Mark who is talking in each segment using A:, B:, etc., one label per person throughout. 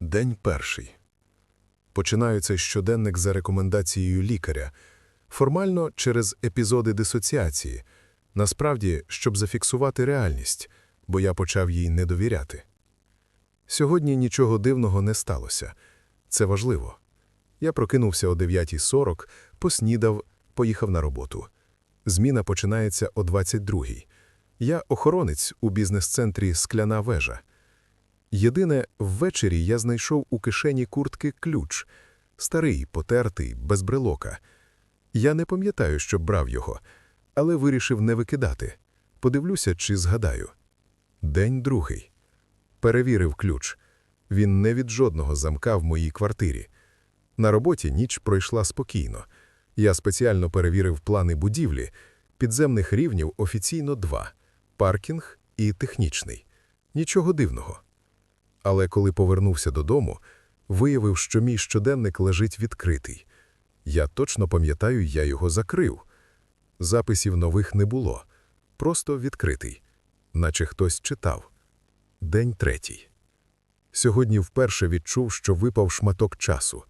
A: День перший. Починаю цей щоденник за рекомендацією лікаря, формально через епізоди дисоціації, насправді, щоб зафіксувати реальність, бо я почав їй не довіряти. Сьогодні нічого дивного не сталося. Це важливо. Я прокинувся о 9.40, поснідав, поїхав на роботу. Зміна починається о 22.00. Я охоронець у бізнес-центрі Скляна вежа. Єдине, ввечері я знайшов у кишені куртки ключ. Старий, потертий, без брелока. Я не пам'ятаю, що брав його, але вирішив не викидати. Подивлюся, чи згадаю. День другий. Перевірив ключ. Він не від жодного замка в моїй квартирі. На роботі ніч пройшла спокійно. Я спеціально перевірив плани будівлі. Підземних рівнів офіційно два – паркінг і технічний. Нічого дивного. Але коли повернувся додому, виявив, що мій щоденник лежить відкритий. Я точно пам'ятаю, я його закрив. Записів нових не було. Просто відкритий. Наче хтось читав. День третій. Сьогодні вперше відчув, що випав шматок часу.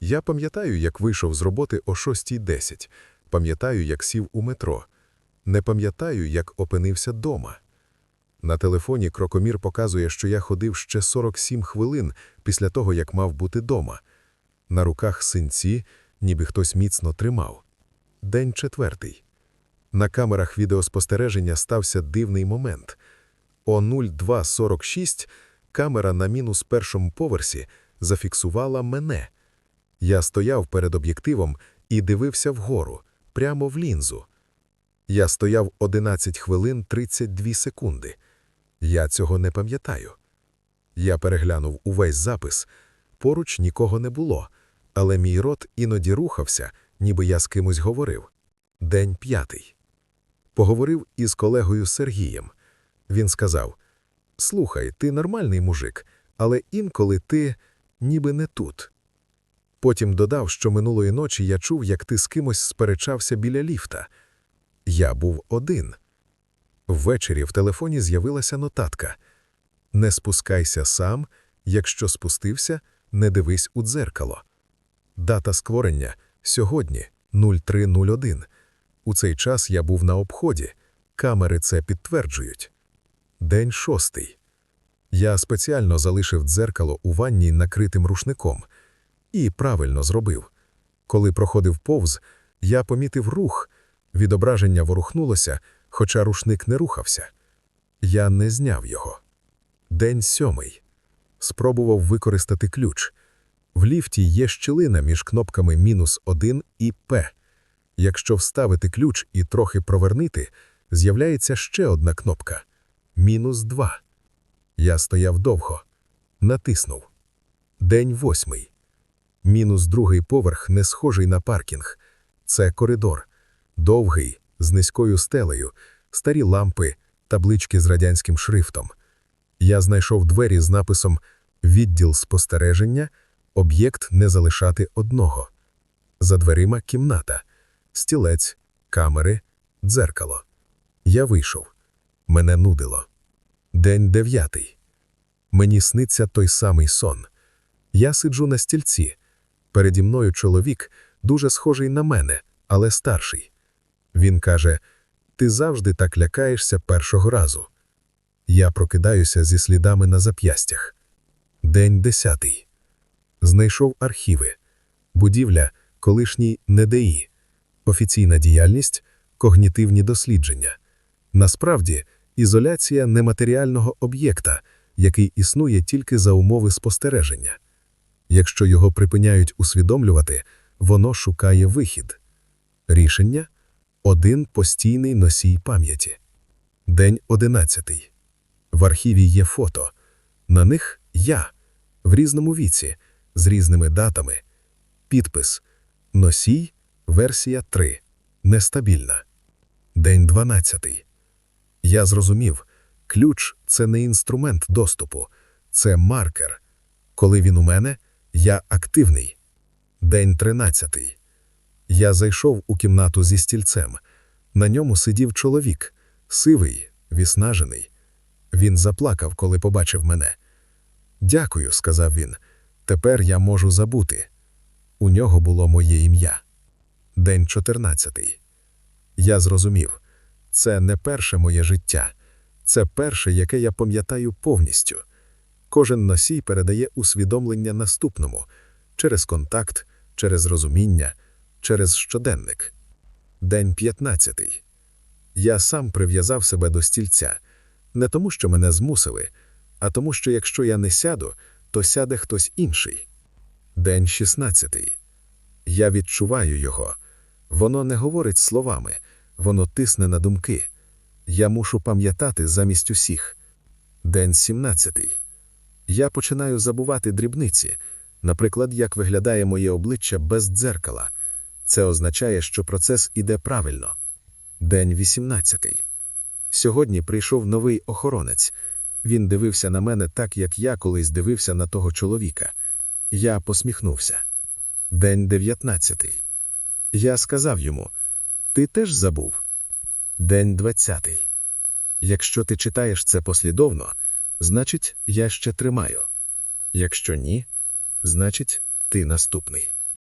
A: Я пам'ятаю, як вийшов з роботи о 6.10. Пам'ятаю, як сів у метро. Не пам'ятаю, як опинився дома. На телефоні крокомір показує, що я ходив ще 47 хвилин після того, як мав бути дома. На руках синці, ніби хтось міцно тримав. День четвертий. На камерах відеоспостереження стався дивний момент. О 02.46 камера на мінус першому поверсі зафіксувала мене. Я стояв перед об'єктивом і дивився вгору, прямо в лінзу. Я стояв 11 хвилин 32 секунди. Я цього не пам'ятаю. Я переглянув увесь запис. Поруч нікого не було, але мій рот іноді рухався, ніби я з кимось говорив. День п'ятий. Поговорив із колегою Сергієм. Він сказав: Слухай, ти нормальний мужик, але інколи ти ніби не тут. Потім додав, що минулої ночі я чув, як ти з кимось сперечався біля ліфта. Я був один. Ввечері в телефоні з'явилася нотатка Не спускайся сам, якщо спустився, не дивись у дзеркало. Дата скворення сьогодні 0301. У цей час я був на обході. Камери це підтверджують. День шостий. Я спеціально залишив дзеркало у ванні накритим рушником. І правильно зробив. Коли проходив повз, я помітив рух. Відображення ворухнулося, хоча рушник не рухався. Я не зняв його. День сьомий. Спробував використати ключ. В ліфті є щілина між кнопками мінус 1 і П. Якщо вставити ключ і трохи провернити, з'являється ще одна кнопка мінус 2. Я стояв довго. Натиснув. День восьмий. Мінус другий поверх не схожий на паркінг. Це коридор. Довгий, з низькою стелею, старі лампи, таблички з радянським шрифтом. Я знайшов двері з написом Відділ спостереження, об'єкт не залишати одного. За дверима кімната, стілець, камери, дзеркало. Я вийшов. Мене нудило. День дев'ятий. Мені сниться той самий сон. Я сиджу на стільці. Переді мною чоловік, дуже схожий на мене, але старший. Він каже: Ти завжди так лякаєшся першого разу. Я прокидаюся зі слідами на зап'ястях. День десятий. Знайшов архіви. Будівля, колишній НДІ. Офіційна діяльність, когнітивні дослідження. Насправді, ізоляція нематеріального об'єкта, який існує тільки за умови спостереження. Якщо його припиняють усвідомлювати, воно шукає вихід. Рішення один постійний носій пам'яті. День одинадцятий. В архіві є фото. На них я в різному віці, з різними датами. Підпис Носій, версія 3. Нестабільна. День 12. Я зрозумів, ключ це не інструмент доступу, це маркер. Коли він у мене, я активний. День 13. Я зайшов у кімнату зі стільцем. На ньому сидів чоловік, сивий, віснажений. Він заплакав, коли побачив мене. Дякую, сказав він. Тепер я можу забути. У нього було моє ім'я. День 14. Я зрозумів. Це не перше моє життя. Це перше, яке я пам'ятаю повністю. Кожен носій передає усвідомлення наступному через контакт, через розуміння, через щоденник. День 15. Я сам прив'язав себе до стільця. Не тому, що мене змусили, а тому, що якщо я не сяду, то сяде хтось інший. День 16. Я відчуваю його. Воно не говорить словами, воно тисне на думки. Я мушу пам'ятати замість усіх. День 17. Я починаю забувати дрібниці, наприклад, як виглядає моє обличчя без дзеркала. Це означає, що процес іде правильно. День 18. Сьогодні прийшов новий охоронець. Він дивився на мене так, як я колись дивився на того чоловіка. Я посміхнувся. День 19. Я сказав йому: Ти теж забув? День 20. Якщо ти читаєш це послідовно, значить, я ще тримаю. Якщо ні, значить, ти наступний.